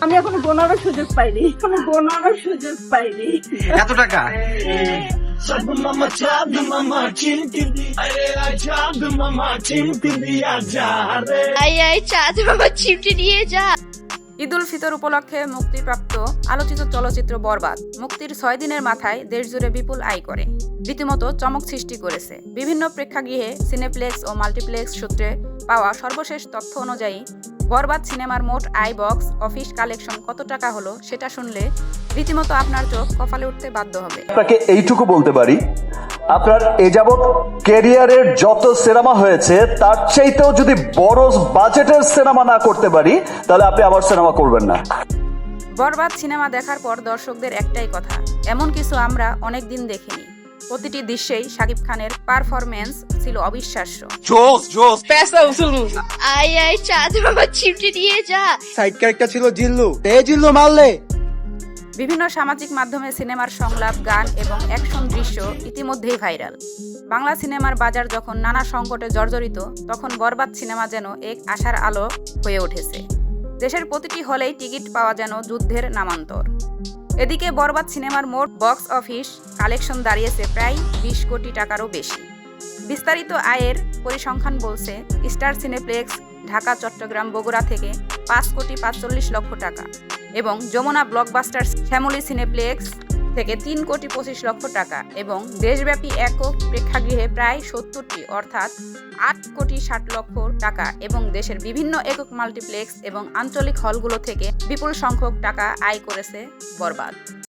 আমি এখনও গোনারও সুযোগ পাইনি। এখনও গোনারও সুযোগ পাইনি। এত টাকা? ঈদ উল ফিতর উপলক্ষে মুক্তিপ্রাপ্ত আলোচিত চলচ্চিত্র বরবাদ। মুক্তির ছয় দিনের মাথায় দেশজুড়ে বিপুল আয় করে। রীতিমতো চমক সৃষ্টি করেছে। বিভিন্ন প্রেক্ষাগৃহে সিনেপ্লেক্স ও মাল্টিপ্লেক্স সূত্রে পাওয়া সর্বশেষ তথ্য অনুযায়ী বরবাদ সিনেমার মোট আই বক্স অফিস কালেকশন কত টাকা হলো সেটা শুনলে রীতিমতো আপনার চোখ কপালে উঠতে বাধ্য হবে। আপনাকে এইটুকু বলতে পারি আপনার এ যাবৎ ক্যারিয়ারের যত সিনেমা হয়েছে তার চাইতেও যদি বড় বাজেটের সিনেমা না করতে পারি তাহলে আপনি আবার সিনেমা করবেন না। বরবাদ সিনেমা দেখার পর দর্শকদের একটাই কথা এমন কিছু আমরা অনেক দিন দেখিনি। প্রতিটি দৃশ্যেই শাকিব খানের পারফরমেন্স ছিল অবিশ্বাস্য। জোস জোস আই আই চাঁদ বাবা চিমটি নিয়ে যা। সাইড ক্যারেক্টার ছিল জিল্লু। এ জিল্লু মারলে। বিভিন্ন সামাজিক মাধ্যমে সিনেমার সংলাপ গান এবং অ্যাকশন দৃশ্য ইতিমধ্যেই ভাইরাল। বাংলা সিনেমার বাজার যখন নানা সংকটে জর্জরিত তখন বরবাদ সিনেমা যেন এক আশার আলো হয়ে উঠেছে। দেশের প্রতিটি হলেই টিকিট পাওয়া যেন যুদ্ধের নামান্তর। এদিকে বরবাদ সিনেমার মোট বক্স অফিস কালেকশন দাঁড়িয়েছে প্রায় বিশ কোটি টাকারও বেশি। বিস্তারিত আয়ের পরিসংখ্যান বলছে, স্টার সিনেপ্লেক্স ঢাকা, চট্টগ্রাম, বগুড়া থেকে পাঁচ কোটি পাঁচচল্লিশ লক্ষ টাকা এবং যমুনা ব্লকবাস্টার শ্যামলী সিনেপ্লেক্স থেকে তিন কোটি পঁচিশ লক্ষ টাকা এবং দেশব্যাপী একক প্রেক্ষাগৃহে প্রায় সত্তরটি, অর্থাৎ আট কোটি ষাট লক্ষ টাকা এবং দেশের বিভিন্ন একক মাল্টিপ্লেক্স এবং আঞ্চলিক হলগুলো থেকে বিপুল সংখ্যক টাকা আয় করেছে বরবাদ।